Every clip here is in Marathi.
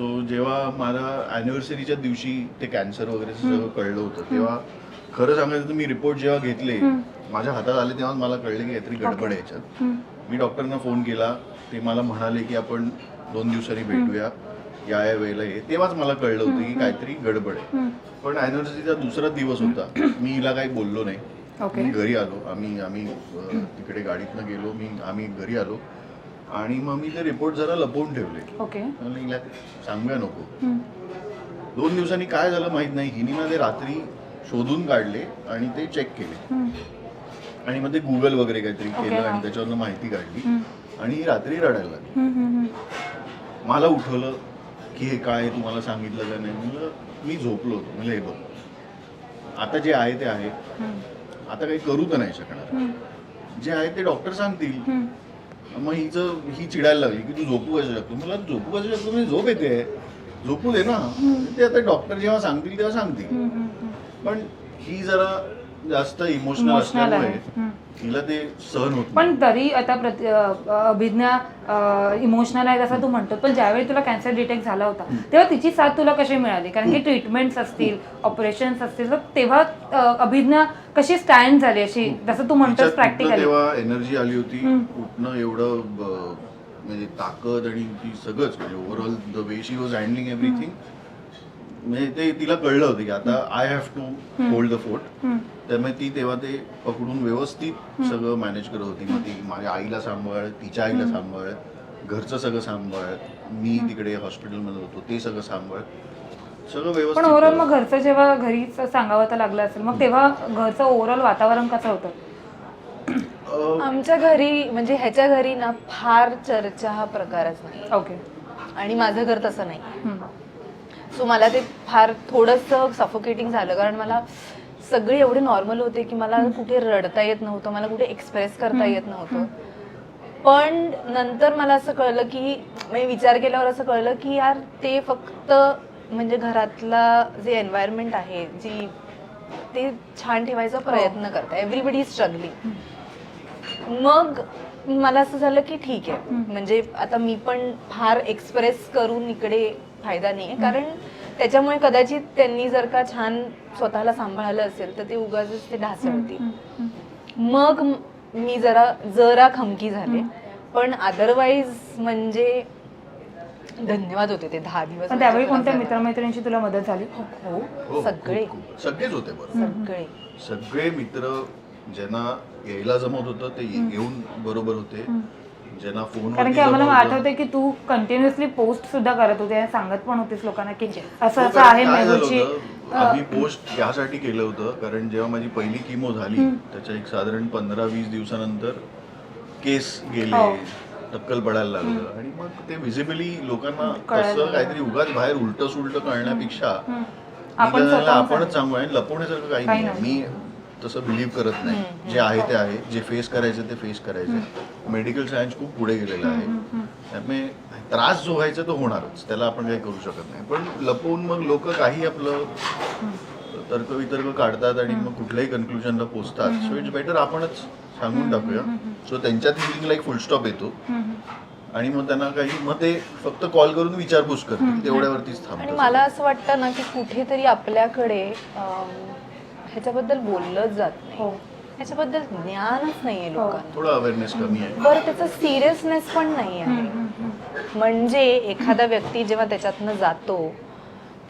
सो जेव्हा मला अॅनिव्हर्सरीच्या दिवशी ते कॅन्सर वगैरे सगळं कळलं होतं तेव्हा खरं सांगायचं तर मी रिपोर्ट जेव्हा घेतले माझ्या हातात आले तेव्हा मला कळलं की काहीतरी गडबड आहे याच्यात. मी डॉक्टरना फोन केला ते मला म्हणाले की आपण दोन दिवसांनी भेटूया या या वेळेला ये. तेव्हाच मला कळलं होतं की काहीतरी गडबड आहे. पण अॅनिव्हर्सरीचा दुसरा दिवस होता. मी हिला काही बोललो नाही. मी घरी आलो. आम्ही आम्ही तिकडे गाडीतनं गेलो. मी आम्ही घरी आलो. आणि मग मी ते रिपोर्ट जरा लपवून ठेवले. ओके हिला सांगूया नको. दोन दिवसांनी काय झालं माहीत नाही. हिने ना ते रात्री शोधून काढले आणि ते चेक केले. आणि मग ते गुगल वगैरे काहीतरी केलं. आणि त्याच्यावरनं माहिती काढली. आणि ही रात्री रडायला लागली. मला उठवलं की हे काय तुम्हाला सांगितलं का नाही? म्हणलं मी झोपलो होतो. म्हणजे हे बघ आता जे आहे ते आहे. आता काही करू तर नाही शकणार. जे आहे ते डॉक्टर सांगतील. मग हिचं ही चिडायला लागली की तू झोपू कसं शकतो मला झोपू कसं शकतो म्हणजे झोप येते. झोपू दे ना. ते आता डॉक्टर जेव्हा सांगतील तेव्हा सांगतील. पण ही जरा जास्त इमोशनल असल्यामुळे आहे. हम्म. तिला ते सहन होत पण तरी आता प्रति अ, अभिज्ञा इमोशनल आहे असं तू म्हणतो पण ज्यावेळी तुला कॅन्सर डिटेक्ट झाला होता तेव्हा तिची साथ तुला कशी मिळाली? कारण की ट्रीटमेंट्स असतील ऑपरेशन्स असतील तर तेव्हा अ, अभिज्ञा कशी स्टँड झाली अशी जसं तू म्हणतोस तिच्यात कुठनं प्रॅक्टिकली तेव्हा एनर्जी आली होती कुठनं एवढं ब- म्हणजे ताकद आणि ती सगळंच म्हणजे overall the way she was handling everything म्हणजे ते तिला कळलं होतं की आता I have to hold the fort त्यामुळे ती तेव्हा ते पकडून व्यवस्थित सगळं मॅनेज करत होती. मग ती माझ्या आईला सांभाळ तिच्या आईला सांभाळ घरचं सगळं सांभाळ मी तिकडे हॉस्पिटलमध्ये होतो ते सगळं सांभाळ सगळं पण ओव्हरऑल मग घरचं जेव्हा घरी सांगावं तर लागलं असेल. मग तेव्हा घरचं ओव्हरऑल वातावरण कसं होतं? अं, आमच्या घरी म्हणजे ह्याच्या घरी ना फार चर्चा हा प्रकारच नाही. ओके आणि माझं घर तसं नाही. सो मला ते फार थोडंसं सफोकेटिंग झालं. कारण मला सगळे एवढे नॉर्मल होते की मला कुठे रडता येत नव्हतं मला कुठे एक्सप्रेस करता येत नव्हतं. पण नंतर मला असं कळलं की म्हणजे विचार केल्यावर असं कळलं की यार ते फक्त म्हणजे घरातला जे एन्व्हायरमेंट आहे जी ते छान ठेवायचा प्रयत्न करतात एव्हरीबडी स्ट्रगलिंग मग मला असं झालं की ठीक आहे. म्हणजे आता मी पण फार एक्सप्रेस करून इकडे फायदा नाही कारण त्याच्यामुळे कदाचित त्यांनी जर का छान स्वतःला सांभाळलं असेल तर ते उगाच ते ढासळतील. मग म- जरा जरा खमकी झाले. पण अदरवाईज म्हणजे धन्यवाद होते ते दहा दिवस त्यावेळी कोणत्या. मित्रमैत्रिणींची तुला मदत झाली? हो, हो. सगळे खूप- खूप. सगळेच होते सगळे. सगळे मित्र ज्यांना यायला जमत होतं ते येऊन बरोबर होते. ज्यांना फोन कारण की आम्हाला आठवते की तू कंटिन्युअसली पोस्ट सुद्धा करत होते आणि सांगत पण होतीस लोकांना की असं असं आहे मेहूची आम्ही पोस्ट यासाठी केलं होतं कारण जेव्हा माझी पहिली किमो झाली त्याच्या एक साधारण पंधरा वीस दिवसानंतर केस गेले हो. टक्कल पडायला लागलं. आणि मग ते व्हिजिबली लोकांना कसं काहीतरी उगाच बाहेर उलट सुलट कळण्यापेक्षा आपण आपणच सांगू. आणि लपवण्यासारखं काही नाही. मी तसं बिलीव्ह करत नाही. जे आहे ते आहे. जे फेस करायचं ते फेस करायचं. मेडिकल सायन्स खूप पुढे गेलेलं आहे. त्यामुळे त्रास जो व्हायचा तो होणारच. त्याला आपण काही करू शकत नाही. पण लपवून मग लोक काही आपलं तर्कवितर्क काढतात आणि मग कुठल्याही कन्क्लुजनला पोचतात. सो इट्स बेटर आपणच सांगून टाकूया. सो त्यांच्या थिंकिंगला एक फुलस्टॉप येतो. आणि मग त्यांना काही मग ते फक्त कॉल करून विचारपूस करतील तेवढ्यावरतीच आणि थांबतात मला असं वाटतं ना की कुठेतरी आपल्याकडे ह्याच्याबद्दल बोललंच जात नाही. हो. ह्याच्याबद्दल ज्ञानच नाहीये लोकांना. थोडा अवेअरनेस कमी आहे. बरं त्याचं सिरियसनेस पण नाही आहे म्हणजे एखादा व्यक्ती जेव्हा त्याच्यातनं जातो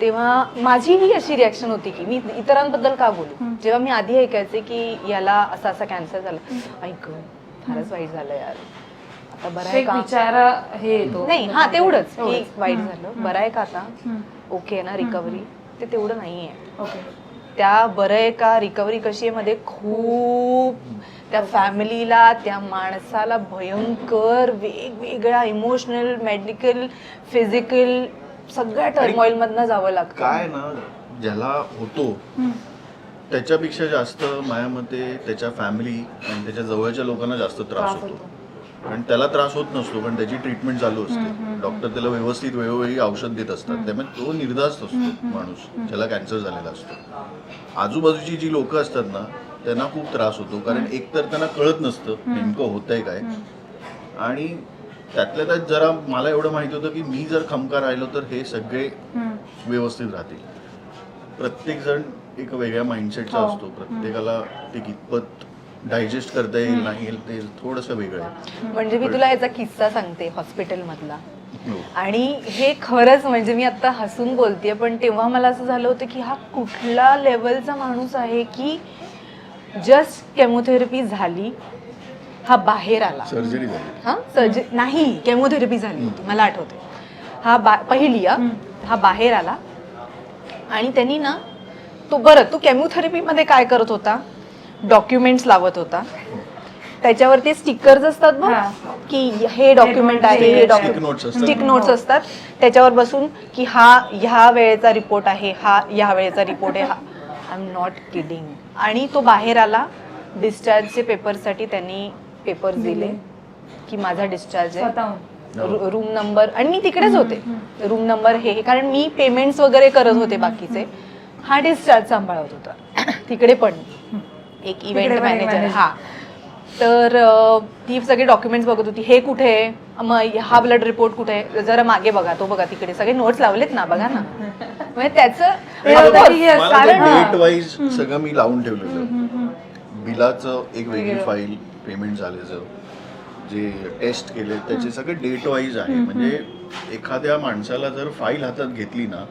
तेव्हा माझी ही अशी रिॲक्शन होती की मी इतरांबद्दल का बोलू? जेव्हा मी आधी ऐकायचे की याला असा असा कॅन्सर झाला. ऐक फारच वाईट झालं यार. आता बरं आहे एक का? विचार हे येतो. नाही हा तेवढंच. की. वाईट झालं. बरं आहे का आता? ओके ना रिकव्हरी ते तेवढं नाहीये. ओके. त्या बरं आहे का? रिकव्हरी कशी आहे? मध्ये खूप त्या फॅमिलीला त्या माणसाला भयंकर वेगवेगळ्या इमोशनल मेडिकल फिजिकल सगळ्या टर्मॉइल मधनं जावं लागतं. काय ना ज्याला होतो त्याच्यापेक्षा जास्त माझ्या मते त्याच्या फॅमिली आणि त्याच्या जवळच्या लोकांना जास्त त्रास होतो. कारण त्याला त्रास होत नसतो कारण त्याची ट्रीटमेंट चालू असते. डॉक्टर त्याला व्यवस्थित वेळोवेळी औषध देत असतात. त्यामुळे तो निर्धास्त असतो माणूस ज्याला कॅन्सर झालेला असतो. आजूबाजूची जी लोक असतात ना त्यांना खूप त्रास होतो. कारण एकतर त्यांना कळत नसतं नेमकं होतंय काय. आणि त्यातल्या त्यात जरा मला एवढं माहिती होतं की मी जर खमका राहिलो तर हे सगळे. व्यवस्थित राहतील. प्रत्येक जण एक वेगळ्या माइंडसेटचा हो. असतो. प्रत्येकाला ते कितपत डायजेस्ट करता येईल नाही येईल ते थोडंसं वेगळं आहे. म्हणजे मी तुला याचा किस्सा सांगते हॉस्पिटल मधला हो. आणि हे खरंच म्हणजे मी आता हसून बोलतेय पण तेव्हा मला असं झालं होतं की हा कुठला लेवलचा माणूस आहे की जस्ट केमोथेरपी झाली हा बाहेर आला. सर्जरी झाली. हा? सर्जरी नाही केमोथेरपी झाली होती मला आठवते हा बा पहिली हा? हा बाहेर आला. आणि त्यांनी ना तो बरं तो केमोथेरपीमध्ये काय करत होता? डॉक्युमेंट्स लावत होता. त्याच्यावरती स्टिकर्स असतात बघ हा. की हे डॉक्युमेंट आहे हे डॉक्युमेंट. स्टिक नोट्स असतात. त्याच्यावर बसून की हा ह्या वेळेचा रिपोर्ट आहे हा ह्या वेळेचा रिपोर्ट आहे हा. आय एम नॉट किडिंग आणि तो बाहेर आला डिस्चार्जचे पेपरसाठी त्यांनी पेपर दिले. की माझा डिस्चार्ज आहे. स्वतःहून. रूम नंबर आणि मी तिकडेच होते. रूम नंबर हे हे. कारण मी पेमेंट्स वगैरे करत होते बाकीचे. हा डिस्चार्ज सांभाळत होता. तिकडे पण. एक इव्हेंट मॅनेजर. हा. तर ती सगळे डॉक्युमेंट्स बघत होती. हे कुठे आहे? मग हा ब्लड रिपोर्ट कुठे आहे? जरा मागे बघा. तो बघा तिकडे. सगळे नोट्स लावलेत ना बघा ना. म्हणजे त्याचं कारण डेट वाईज सगळं मी लावून ठेवलेलं. बिलाचं एक वेगळी फाईल पेमेंट झाल्याचं. जे टेस्ट केले त्याचे सगळे डेट वाईज आहे. म्हणजे एखाद्या माणसाला जर फाईल हातात घेतली ना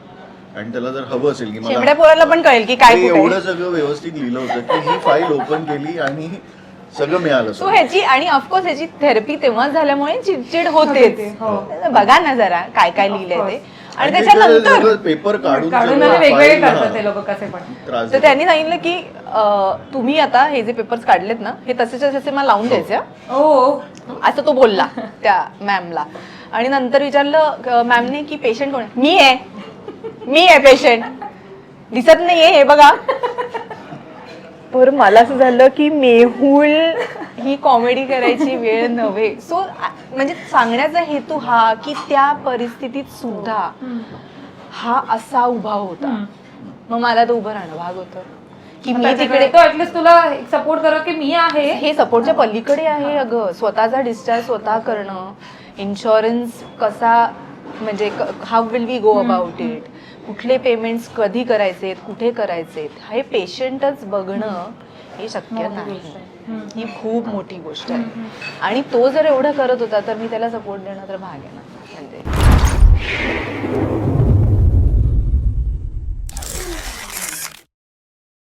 आणि त्याला जर हवं असेल की मला शेवड्या पोराला पण कळेल की काय कुठे एवढं आहे. सगळं व्यवस्थित लिहिलं होतं की ही फाईल ओपन केली आणि सगळं मिळालं सो सगळं. ह्याची आणि ऑफकोर्स ह्याची थेरपी तेव्हाच झाल्यामुळे चिडचिड होते, होतेच हो. बघा ना जरा काय काय लिहिलंय ते आणि त्याच्यानंतर पेपर काढून काढून सगळं वेगवेगळे file, करतात हा, ते लोक कसे पण त्रास तर देतात. त्यांनी सांगितलं की अं, तुम्ही आता हे जे पेपर्स काढलेत ना हे तसेच्या तसे मला लावून द्यायचे हं. असं तो बोलला त्या मॅमला आणि नंतर विचारलं मॅमने की पेशंट कोण आहे? मी आहे मी आहे पेशंट दिसत नाहीये हे बघा. पर मला असं झालं की मेहुल ही कॉमेडी करायची वेळ नव्हे. सो म्हणजे सांगण्याचा हेतू हा की त्या परिस्थितीत सुद्धा हा असा उभा होता. मग मला तो उभं राहणं भाग होतं. की मी तिकडे तो ऍटलीस्ट तुला सपोर्ट करा की मी आहे. हे सपोर्टच्या पलीकडे आहे अगं. स्वतःचा डिस्चार्ज स्वतः करणं. इन्शुरन्स कसा म्हणजे how will we go about it कुठले पेमेंट्स कधी करायचे कुठे करायचे हे पेशंटच बघणं हे शक्य नाही. ही खूप मोठी गोष्ट आहे. आणि तो जर एवढं करत होता तर मी त्याला सपोर्ट देणं तर भाग आहे ना म्हणजे